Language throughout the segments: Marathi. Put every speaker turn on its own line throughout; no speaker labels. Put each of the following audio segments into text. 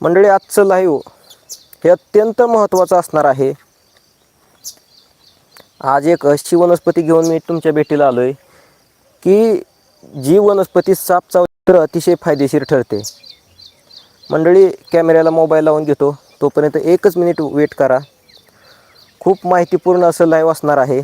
मंडळी आजचं लाईव्ह हे अत्यंत महत्त्वाचं असणार आहे. आज एक अशी वनस्पती घेऊन मी तुमच्या भेटीला आलो आहे की जी वनस्पती साप चावली तर अतिशय फायदेशीर ठरते. मंडळी कॅमेऱ्याला मोबाईल लावून घेतो तोपर्यंत एकच मिनिट वेट करा. खूप माहितीपूर्ण असं लाईव्ह असणार आहे.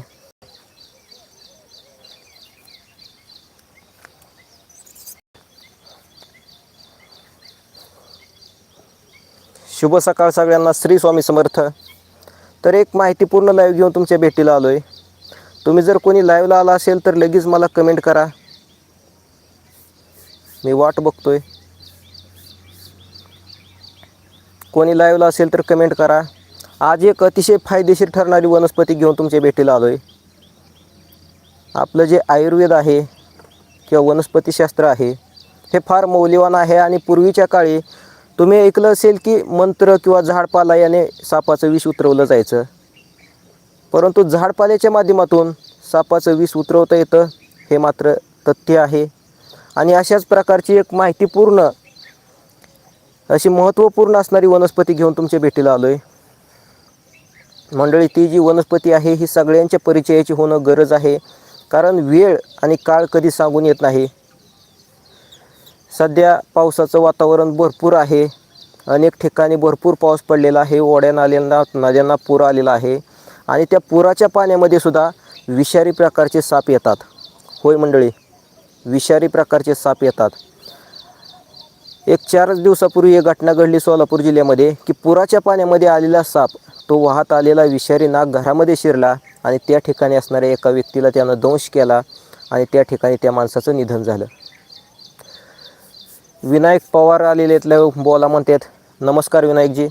शुभ सकाळ सगळ्यांना. श्री स्वामी समर्थ. तर एक माहितीपूर्ण लाईव्ह घेऊन तुमच्या भेटीला आलो आहे तुम्ही जर कोणी लाईव्हला आला असेल तर लगेच मला कमेंट करा. मी वाट बघतो आहे कोणी लाईव्हला असेल तर कमेंट करा. आज एक अतिशय फायदेशीर ठरणारी वनस्पती घेऊन तुमच्या भेटीला आलो आहे आपलं जे आयुर्वेद आहे किंवा वनस्पतीशास्त्र आहे हे फार मौल्यवान आहे आणि पूर्वीच्या काळी तुम्ही ऐकलं असेल की मंत्र किंवा झाडपाला याने सापाचं विष उतरवलं जायचं. परंतु झाडपाल्याच्या माध्यमातून सापाचं विष उतरवता येतं हे मात्र तथ्य आहे. आणि अशाच प्रकारची एक माहितीपूर्ण अशी महत्त्वपूर्ण असणारी वनस्पती घेऊन तुमच्या भेटीला आलो आहे मंडळी ती जी वनस्पती आहे ही सगळ्यांच्या परिचयाची होणं गरज आहे. कारण वेळ आणि काळ कधी सांगून येत नाही. सध्या पावसाचं वातावरण भरपूर आहे. अनेक ठिकाणी भरपूर पाऊस पडलेला आहे. ओढ्या नाल्यांना नद्यांना पूर आलेला आहे. आणि त्या पुराच्या पाण्यामध्ये सुद्धा विषारी प्रकारचे साप येतात. होय मंडळी विषारी प्रकारचे साप येतात. एक चारच दिवसापूर्वी एक घटना घडली सोलापूर जिल्ह्यामध्ये की पुराच्या पाण्यामध्ये आलेला साप तो वाहत आलेला विषारी नाग घरामध्ये शिरला आणि त्या ठिकाणी असणाऱ्या एका व्यक्तीला त्यानं दंश केला आणि त्या ठिकाणी त्या माणसाचं निधन झालं. विनायक पवार आलेले आहेत बोला म्हणतात. नमस्कार विनायकजी.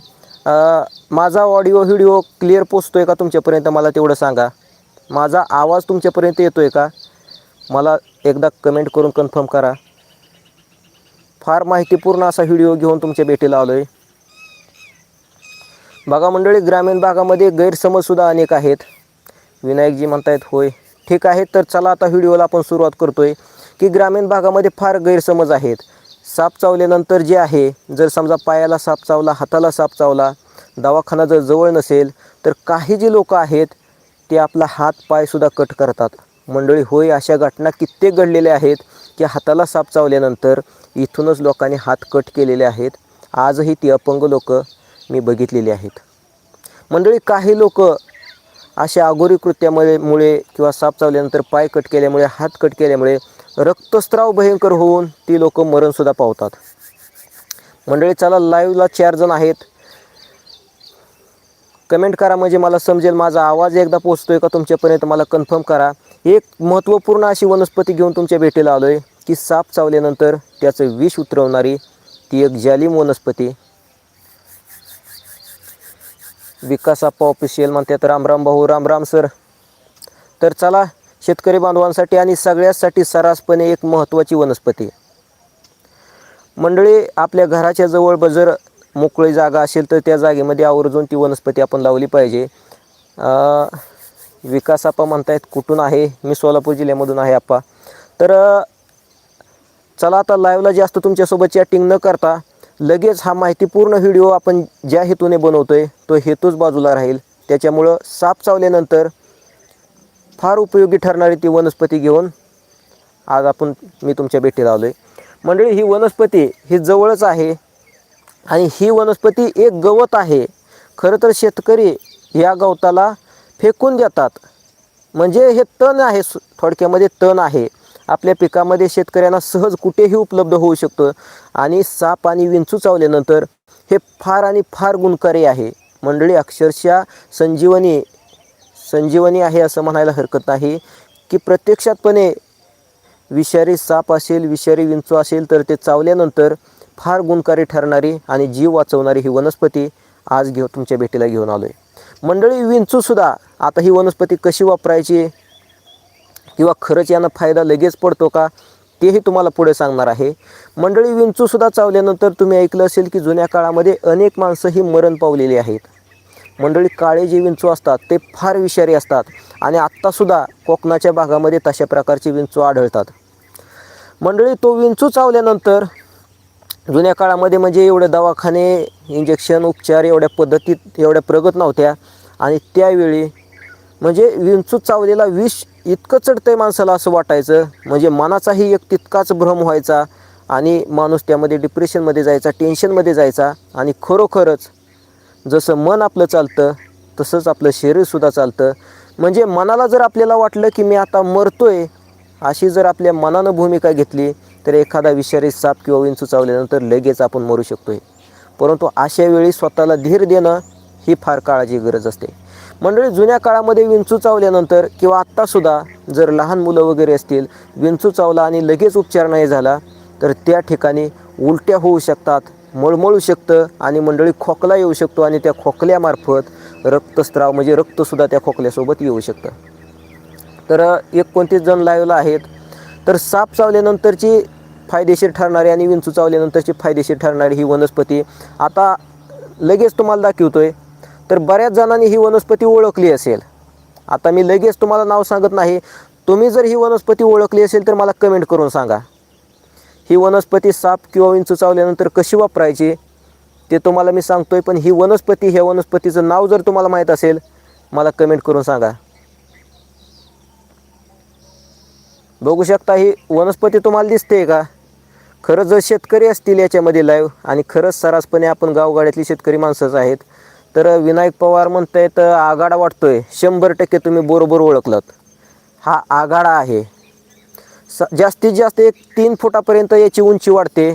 माझा ऑडिओ व्हिडिओ क्लिअर पोचतो आहे का तुमच्यापर्यंत मला तेवढं सांगा. माझा आवाज तुमच्यापर्यंत येतो आहे का? मला एकदा कमेंट करून कन्फर्म करा. फार माहितीपूर्ण असा व्हिडिओ घेऊन तुमच्या भेटीला आलो आहे बघा मंडळी ग्रामीण भागामध्ये गैरसमजसुद्धा अनेक आहेत. विनायकजी म्हणतायत होय ठीक आहे तर चला आता व्हिडिओला आपण सुरुवात आहे की ग्रामीण भागामध्ये फार गैरसमज आहेत. साप चावल्यानंतर जे आहे जर समजा पायाला साप चावला हाताला साप चावला दवाखाना जर जवळ नसेल तर काही जी लोक आहेत ते आपला हात पायसुद्धा कट करतात. मंडळी होय अशा घटना कित्येक घडलेल्या आहेत की हाताला साप चावल्यानंतर इथूनच लोकांनी हात कट केलेले आहेत. आजही ती अपंग लोक मी बघितलेली आहेत. मंडळी काही लोक अशा अघोरी कृत्यामुळे मुळे किंवा साप चावल्यानंतर पाय कट केल्यामुळे हात कट केल्यामुळे रक्तस्राव भयंकर होऊन ती लोक मरणसुद्धा पावतात. मंडळी चला लाईव्हला चार जण आहेत. कमेंट करा म्हणजे मला समजेल माझा आवाज एकदा पोचतोय का तुमच्यापर्यंत मला कन्फर्म करा. एक महत्त्वपूर्ण अशी वनस्पती घेऊन तुमच्या भेटीला आलो आहे की साप चावल्यानंतर त्याचं विष उतरवणारी ती एक जालिम वनस्पती. विकास आप्पा ऑफिशियल म्हणतात राम राम भाऊ राम राम सर तर चला शेतकरी बांधवांसाठी आणि सगळ्यासाठी सरासपणे एक महत्त्वाची वनस्पती मंडळी आपल्या घराच्या जवळ जर मोकळी जागा असेल तर त्या जागेमध्ये आवर्जून ती वनस्पती आपण लावली पाहिजे. विकास आप्पा म्हणतायत कुठून आहे? मी सोलापूर जिल्ह्यामधून आहे आप्पा तर चला आता लाईव्हला जास्त तुमच्यासोबत चॅटिंग न करता लगेच हा माहितीपूर्ण व्हिडिओ आपण ज्या हेतूने बनवतो आहे तो हेतूच बाजूला राहील. त्याच्यामुळं साप चावल्यानंतर फार उपयोगी ठरणारी ती वनस्पती घेऊन आज आपण मी तुमच्या भेटीला आलो आहे मंडळी ही वनस्पती ही जवळच आहे आणि ही वनस्पती एक गवत आहे. खरं तर शेतकरी या गवताला फेकून देतात. म्हणजे हे तण आहे थोडक्यामध्ये तण आहे. आपल्या पिकामध्ये शेतकऱ्यांना सहज कुठेही उपलब्ध होऊ शकतं. आणि साप आणि विंचू चावल्यानंतर हे फार आणि फार गुणकारी आहे. मंडळी अक्षरशः संजीवनी संजीवनी आहे असं म्हणायला हरकत नाही की प्रत्यक्षातपणे विषारी साप असेल विषारी विंचू असेल तर ते चावल्यानंतर फार गुणकारी ठरणारी आणि जीव वाचवणारी ही वनस्पती आज घेऊ तुमच्या भेटीला घेऊन आलो आहे मंडळी विंचूसुद्धा आता ही वनस्पती कशी वापरायची किंवा खरंच यानं फायदा लगेच पडतो का तेही तुम्हाला पुढे सांगणार आहे. मंडळी विंचूसुद्धा चावल्यानंतर तुम्ही ऐकलं असेल की जुन्या काळामध्ये अनेक माणसं ही मरण पावलेली आहेत. मंडळी काळे जे विंचू असतात ते फार विषारी असतात आणि आत्तासुद्धा कोकणाच्या भागामध्ये तशा प्रकारचे विंचू आढळतात. मंडळी तो विंचू चावल्यानंतर जुन्या काळामध्ये म्हणजे एवढे दवाखाने इंजेक्शन उपचार एवढ्या पद्धतीत एवढ्या प्रगत नव्हत्या आणि त्यावेळी म्हणजे विंचू चावलेला विष इतकं चढतं आहे माणसाला असं वाटायचं म्हणजे मनाचाही एक तितकाच भ्रम व्हायचा आणि माणूस त्यामध्ये डिप्रेशनमध्ये जायचा टेन्शनमध्ये जायचा आणि खरोखरच जसं मन आपलं चालतं तसंच आपलं शरीरसुद्धा चालतं. म्हणजे मनाला जर आपल्याला वाटलं की मी आता मरतोय अशी जर आपल्या मनानं भूमिका घेतली तर एखादा विषारी साप किंवा विंचू चावल्यानंतर लगेच आपण मरू शकतोय. परंतु अशा वेळी स्वतःला धीर देणं ही फार काळाची गरज असते. मंडळी जुन्या काळामध्ये विंचू चावल्यानंतर किंवा आत्तासुद्धा जर लहान मुलं वगैरे असतील विंचू चावला आणि लगेच उपचार नाही झाला तर त्या ठिकाणी उलट्या होऊ शकतात मळमळू शकतं आणि मंडळी खोकला येऊ शकतो आणि त्या खोकल्यामार्फत रक्तस्राव म्हणजे रक्तसुद्धा त्या खोकल्यासोबत येऊ शकतं. तर एकोणतीस जण लावला आहेत तर साप चावल्यानंतरची फायदेशीर ठरणारी आणि विंचू चावल्यानंतरची फायदेशीर ठरणारी ही वनस्पती आता लगेच तुम्हाला दाखवतो आहे तर बऱ्याच जणांनी ही वनस्पती ओळखली असेल. आता मी लगेच तुम्हाला नाव सांगत नाही. तुम्ही जर ही वनस्पती ओळखली असेल तर मला कमेंट करून सांगा. ही वनस्पती साप किंवा विंचू चावल्यानंतर कशी वापरायची ते तुम्हाला मी सांगतोय पण ही वनस्पती ह्या वनस्पतीचं नाव जर तुम्हाला माहीत असेल मला कमेंट करून सांगा. बघू शकता ही वनस्पती तुम्हाला दिसते का? खरंच जर शेतकरी असतील याच्यामध्ये लाईव्ह आणि खरंच सरासपणे आपण गावगाड्यातली शेतकरी माणसंच आहेत तर विनायक पवार म्हणतायत आघाडा वाटतोय. शंभर टक्के तुम्ही बरोबर ओळखलात. हा आघाडा आहे. स जास्तीत जास्त एक तीन फुटापर्यंत याची उंची वाढते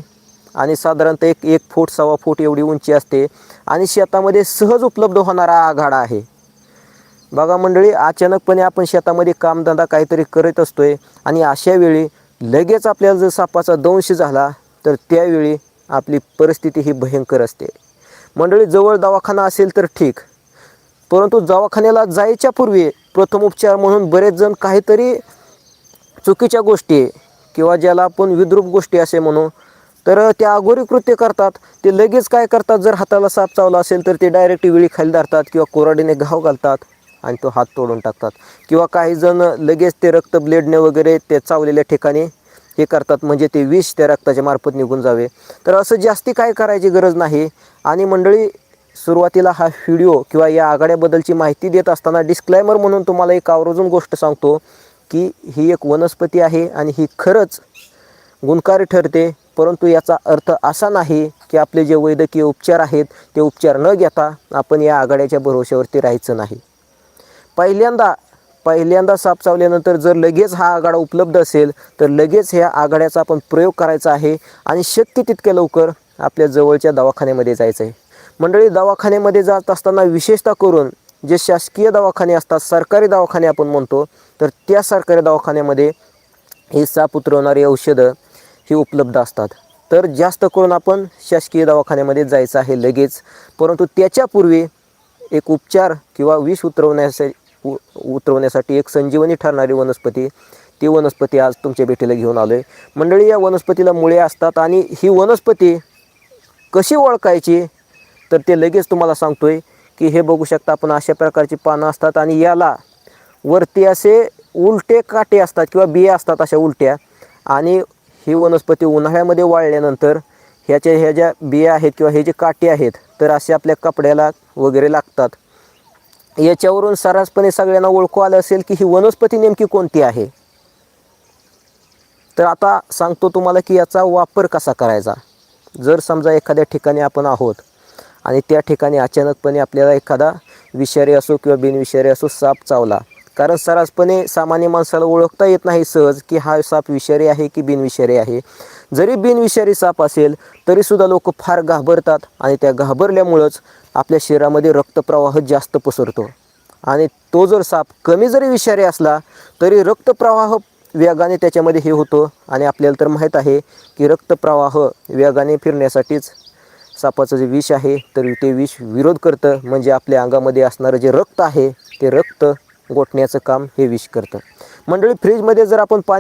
आणि साधारणतः एक एक फूट सव्वा फूट एवढी उंची असते आणि शेतामध्ये सहज उपलब्ध होणारा आघाडा आहे. बघा मंडळी अचानकपणे आपण शेतामध्ये कामधंदा काहीतरी करत असतो आहे आणि अशा वेळी लगेच आपल्याला जर सापाचा दंश झाला तर त्यावेळी आपली परिस्थिती ही भयंकर असते. मंडळी जवळ दवाखाना असेल तर ठीक परंतु दवाखान्याला जायच्या पूर्वी प्रथम उपचार म्हणून बरेच जण काहीतरी चुकीच्या गोष्टी किंवा ज्याला आपण विद्रूप गोष्टी असे म्हणू तर त्या अघोरी कृत्य करतात. ते लगेच काय करतात? जर हाताला साप चावला असेल तर ते डायरेक्ट विळी खाली धरतात किंवा कोराडीने घाव घालतात आणि तो हात तोडून टाकतात. किंवा काही जण लगेच ते रक्त ब्लेडने वगैरे ते चावलेल्या ठिकाणी हे करतात. म्हणजे ते विष त्या रक्ताच्या मार्फत निघून जावे. तर असं जास्ती काय करायची गरज नाही. आणि मंडळी सुरुवातीला हा व्हिडिओ किंवा या आघाड्याबद्दलची माहिती देत असताना डिस्क्लायमर म्हणून तुम्हाला एक आवर्जून गोष्ट सांगतो. की ही एक वनस्पती आहे आणि ही खरंच गुणकारी ठरते परंतु याचा अर्थ असा नाही की आपले जे वैद्यकीय उपचार आहेत ते उपचार न घेता आपण या आघाड्याच्या भरोश्यावरती राहायचं नाही. पहिल्यांदा पहिल्यांदा साप चावल्यानंतर जर लगेच हा आघाडा उपलब्ध असेल तर लगेच ह्या आघाड्याचा आपण प्रयोग करायचा आहे आणि शक्य तितक्या लवकर आपल्या जवळच्या दवाखान्यामध्ये जायचं आहे. मंडळी दवाखान्यामध्ये जात असताना विशेषतः करून जे शासकीय दवाखाने असतात सरकारी दवाखाने आपण म्हणतो तर त्या सरकारी दवाखान्यामध्ये ही साप उतरवणारी औषधं ही उपलब्ध असतात. तर जास्त करून आपण शासकीय दवाखान्यामध्ये जायचं आहे लगेच. परंतु त्याच्यापूर्वी एक उपचार किंवा विष उतरवण्यास उ उतरवण्यासाठी एक संजीवनी ठरणारी वनस्पती ती वनस्पती आज तुमच्या भेटीला घेऊन आलो आहे मंडळी या वनस्पतीला मुळे असतात आणि ही वनस्पती कशी ओळखायची? तर ते लगेच तुम्हाला सांगतोय की हे बघू शकता आपण अशा प्रकारची पानं असतात आणि याला वरती असे उलटे काटे असतात किंवा बिया असतात अशा उलट्या. आणि ही वनस्पती उन्हाळ्यामध्ये वाळल्यानंतर ह्याच्या ह्या ज्या बिया आहेत किंवा हे जे काटे आहेत तर असे आपल्या कपड्याला वगैरे लागतात. याच्यावरून सर्रासपणे सगळ्यांना ओळखू आलं असेल की ही वनस्पती नेमकी कोणती आहे? तर आता सांगतो तुम्हाला की याचा वापर कसा करायचा. जर समजा एखाद्या ठिकाणी आपण आहोत आणि त्या ठिकाणी अचानकपणे आपल्याला एखादा विषारी असो किंवा बिनविषारी असो साप चावला कारण सर्रासपणे सामान्य माणसाला ओळखता येत नाही सहज की हा साप विषारी आहे की बिनविषारी आहे. जरी बिनविषारी साप असेल तरीसुद्धा लोक फार घाबरतात आणि त्या घाबरल्यामुळंच आपल्या शरीरामध्ये रक्तप्रवाह जास्त पसरतो. आणि तो जर साप कमी जरी विषारी असला तरी रक्तप्रवाह वेगाने त्याच्यामध्ये हे होतो आणि आपल्याला तर माहीत आहे की रक्तप्रवाह वेगाने फिरण्यासाठीच सापाचं जे विष आहे तर ते विष विरोध करतं. म्हणजे आपल्या अंगामध्ये असणारं जे रक्त आहे ते रक्त गोठण्याचं काम हे विष करतं. मंडळी फ्रीजमध्ये जर आपण पाणी